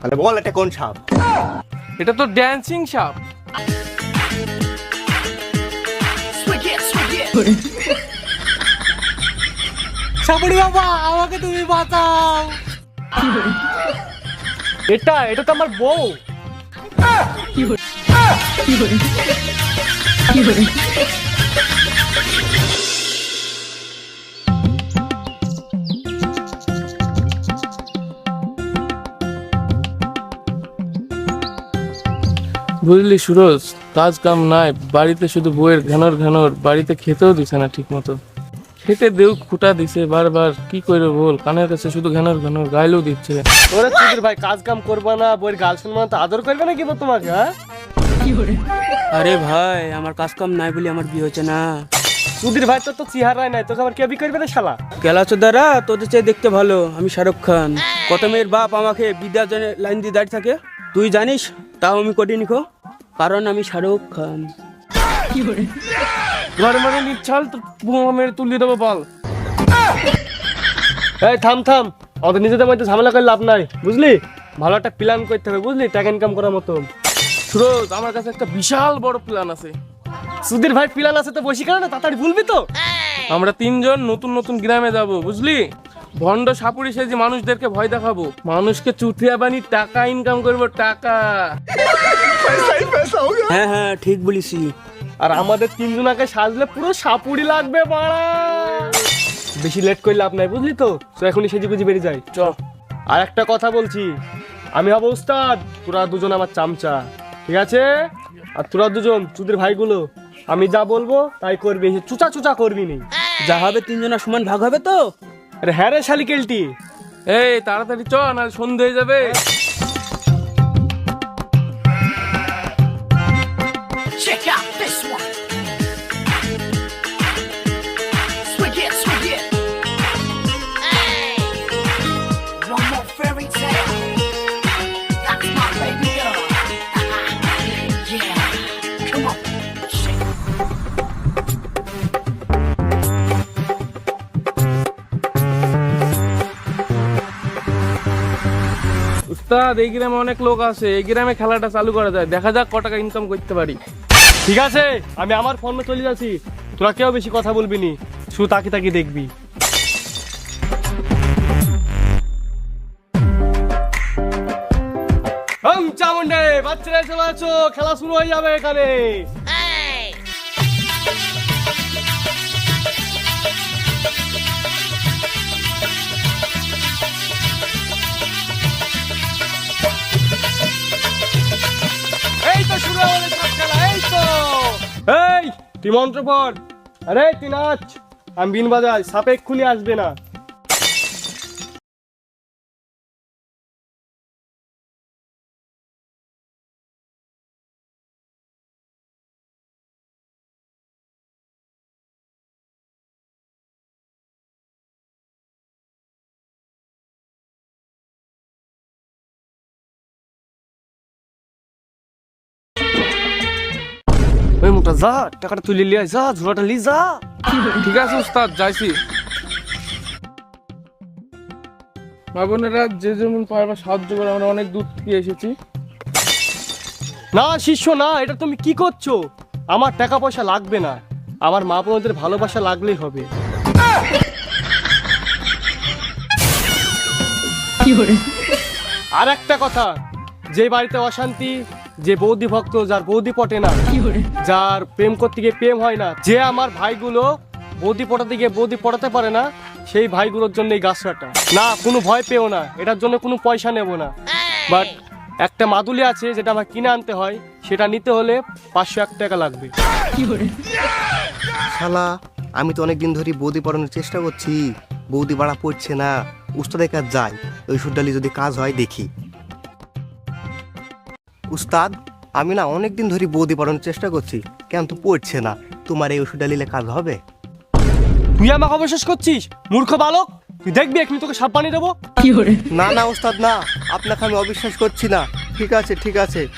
তাহলে বল এটা কোন সাপ? এটা তো ড্যান্সিং সাপ। সাপুরি বাবা আমাকে তুমি বাঁচাও। এটা এটা তো আমার বউ। বুঝলি সুরজ, কাজ কাম নাই, বাড়িতে শুধু বইয়ের ঘানর ঘানর বাড়িতে খেতেও দিছে না ঠিক মতো খেতে দেউ খুঁটা দিছে বারবার। কি করে বল? কানের কাছে শুধু ঘানর ঘানর গাইলেও দিচ্ছে। ওরে চুদির ভাই কাজ কাম করবা না বইয়ের গাল শুনবা না তো আদর করবে না কি বল তোমাকে হ্যাঁ? আরে ভাই আমার কাজ কাম নাই বলে আমার বিয়ে হচ্ছে না। চুদির ভাই তো তো চেহারাই নাই তোকে আবার কে বি করবে না শালা? গেলাচো দ্বারা তোদের চেয়ে দেখতে ভালো আমি শাহরুখ খান। কত মেয়ের বাপ আমাকে বিদ্যার জন্য লাইন দিয়ে দাঁড়িয়ে থাকে? তুই জানিস? তাও আমি করিনি খো কারণ আমি শাহরুখ খান। ঘরে মানে নিচ্ছাল তো বোমা মেরে তুলিয়ে দেবো বল। এই, থাম থাম। আমাদের নিজেদের মধ্যে ঝামেলা করে লাভ নাই, বুঝলি? ভালো একটা প্ল্যান করতে হবে, বুঝলি? টাকা ইনকাম করার মতো। সুরজ, আমার কাছে একটা বিশাল বড় প্ল্যান আছে। সুধীর ভাই প্ল্যান আছে তো বসি কেন? তাড়াতাড়ি বলবি তো। আমরা তিনজন নতুন নতুন গ্রামে যাব, বুঝলি? ভণ্ড সাপুরি সেজে মানুষদেরকে ভয় দেখাবো। মানুষকে চুতিয়া বানি টাকা ইনকাম করব, টাকা। হ্যাঁ হ্যাঁ ঠিক বলিসি আর আমাদের তিনজনাকে সাজলে পুরো সাপুড়ি লাগবে বাড়া বেশি লেট করলে লাভ নাই বুঝলি তো? তো এখনই সেজি গুজি বেরিয়ে যাই। চ আর একটা কথা বলছি। আমি হব উস্তাদ তোরা দুজন আমার চামচা ঠিক আছে? আর তোরা দুজন চুদের ভাইগুলো আমি যা বলব তাই করবি চুচা চুচা করবি নি। যা হবে তিনজনের সমান ভাগ হবে তো? আরে হ্যাঁ রে শালিকেলটি এই তাড়াতাড়ি চ না সন্ধে হয়ে যাবে। Check out this one. Swig it, swig it. Hey. One more fairy tale. That's my baby girl. yeah. Come on. উস্তাদ এই গ্রামে অনেক লোক আছে এই গ্রামে খেলাটা চালু করা যায় দেখা যাক ক টাকা ইনকাম করতে পারি ঠিক আছে, আমি আমার ফোনে চলে যাচ্ছি। তোরা কেউ বেশি কথা বলবি নি। শুধু তাকে তাকে দেখবি। চামুন্ডে বাচ্চারা চলে আছো খেলা শুরু হয়ে যাবে এখানে। এই তুই মন্ত্র পড় আরে তুই নাচ আমি বিন বাজাই সাপে এক্ষুনি আসবে না। মোটা যা টাকাটা তুলে লিয়ে যা ঝোলাটা লি যা। ঠিক আছে উস্তাদ যাইছি। মা বোনেরা যে যেমন পারবা সাহায্য করে আমরা অনেক দূর থেকে এসেছি। না শিষ্য না এটা তুমি কি করছ? আমার টাকা পয়সা লাগবে না। আমার মা বোনদের ভালোবাসা লাগলেই হবে। আর একটা কথা যে বাড়িতে অশান্তি যে বৌদি ভক্ত যার বৌদি পটে না যার প্রেম করতে গিয়ে প্রেম হয় না যে আমার ভাইগুলো বৌদি পটাতে গিয়ে বৌদি পটাতে পারে না সেই ভাইগুলোর জন্য এই গাছটা না কোনো ভয় পেও না এটার জন্য কোনো পয়সা নেব না। বাট একটা মাদুলি আছে যেটা আমার কিনে আনতে হয় সেটা নিতে হলে পাঁচশো এক টাকা লাগবে। শালা আমি তো অনেকদিন ধরে বৌদি পড়ানোর চেষ্টা করছি বৌদি বাড়া পড়ছে না উস্তাদের কাজ যাই ওই সুডালি যদি কাজ হয় দেখি। উস্তাদ আমি না অনেকদিন ধরে বৌদি পড়ানোর চেষ্টা করছি কেন তো পড়ছে না। তোমার এই ওষুধ ডালিলে কাজ হবে? তুই আমাকে অবশেষ করছিস মূর্খ বালক। তুই দেখবি এখনই তোকে সাপ পানি দেবো। না না উস্তাদ না। আপনাকে আমি অবিশ্বাস করছি না। ঠিক আছে ঠিক আছে।